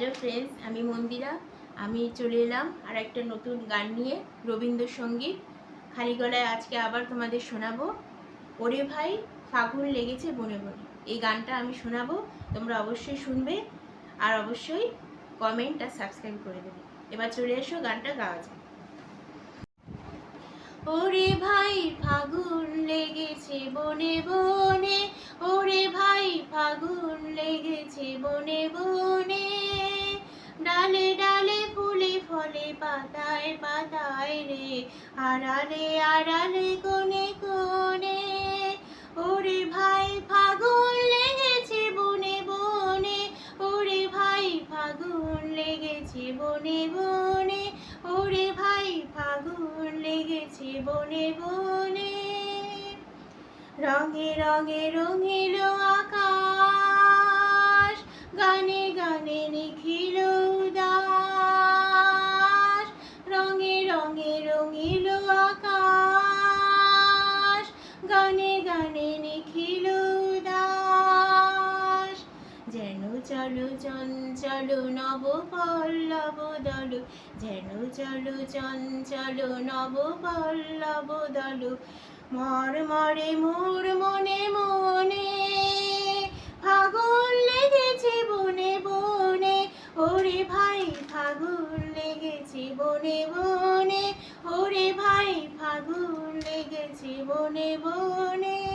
Hello friends আমি মন্দিরা। আমি চলে এলাম আর একটা নতুন গান নিয়ে রবীন্দ্রসঙ্গীত। খালি গলায় আজকে আবার তোমাদের শোনাবো। ওরে ভাই, ফাগুন লেগেছে বনে বনে। এই গানটা আমি শোনাবো, তোমরা অবশ্যই শুনবে আর অবশ্যই কমেন্ট আর সাবস্ক্রাইব করে দেবে। এবার চলে এসো গানটা গাওয়া যায় ওরে ভাই, ফাগুন লেগেছে বনে বনে। ওরে ভাই, ফাগুন লেগেছে বনে বনে। ডালে ডালে ফুলে ফলে পাতায় পাতায় রে। আড়ালে আড়ালে কোনে কোনে ওরে ভাই ফাগুন লেগেছে বনে বনে। ওরে ভাই ফাগুন লেগেছে বনে বনে। ওরে ভাই ফাগুন লেগেছে বনে বনে। রঙে রঙে রঙিল আকাশ চলো চঞ্চল নব পল্লব দল যেন চলো চঞ্চল নব পল্লব দল মর মরে মোর মনে মনে, ফাগুন লেগেছে বনে বনে। ওরে ভাই, ফাগুন লেগেছে বনে বনে। ওরে ভাই, ফাগুন লেগেছে বনে বনে।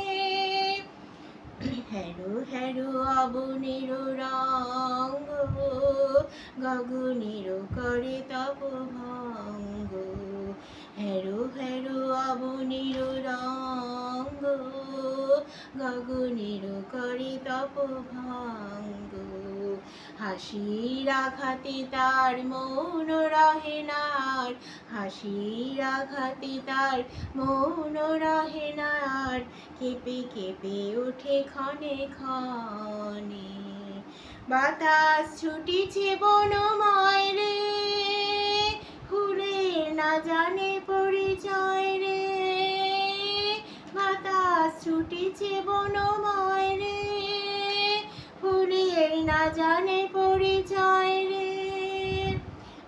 হ্যারো হ্যারো অবনের রঙ্গ গগনের করে তপ ভঙ্গ। হ্যারো হ্যারো অবনের রঙ্গ গগনের করে তপ ভঙ্গ। হাসির আঘাতে তার মৌন রহে নার হাসির আঘাতে তার মৌন রহে কেঁপে কেঁপে ওঠে ক্ষণে ক্ষণে। বাতাস ছুটিছে বনময় রে ফুলের না জানে পরিচয় রে। বাতাস ছুটিছে বনময় রে ফুলের না জানে পরিচয় রে।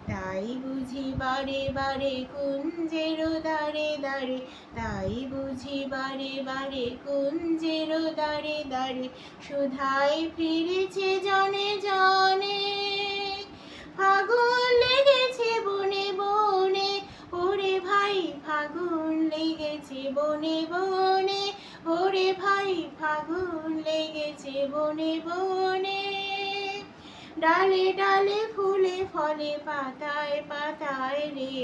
তাই বুঝি বারে বারে কুঞ্জের দারে দারে তাই বুঝি বারে বারে কুঞ্জের দাঁড়ে দাঁড়ে সুধাই ফিরেছে জনে জনে। ফাগুন লেগেছে বনে বনে, ওরে ভাই ফাগুন লেগেছে বনে বনে, ওরে ভাই ফাগুন লেগেছে বনে বনে। ডালে ডালে ফুলে ফলে, পাতায় পাতায় রে,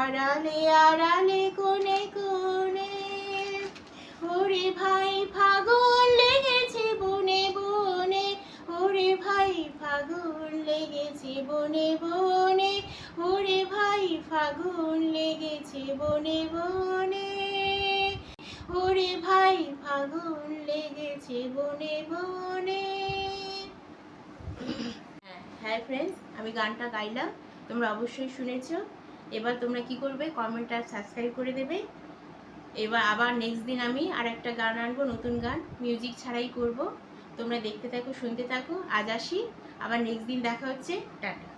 আড়ালে আড়ালে কোনে কোনে ওরে ভাই ফাগুন লেগেছে বনে বনে। ওরে ভাই ফাগুন লেগেছে বনে বনে। ওরে ভাই ফাগুন লেগেছে বনে বনে। ওরে ভাই ফাগুন লেগেছে বনে বনে। হ্যাঁ ফ্রেন্ডস আমি গানটা গাইলাম, তোমরা অবশ্যই শুনেছ। এবার তোমরা কি করবে কমেন্ট আর সাবস্ক্রাইব করে দেবে। এবার আবার নেক্সট দিন আমি আর একটা গান আনব, নতুন গান মিউজিক ছাড়াই করব। তোমরা দেখতে থাকো, শুনতে থাকো, আজ আসি। আবার নেক্সট দিন দেখা হচ্ছে, টাটা।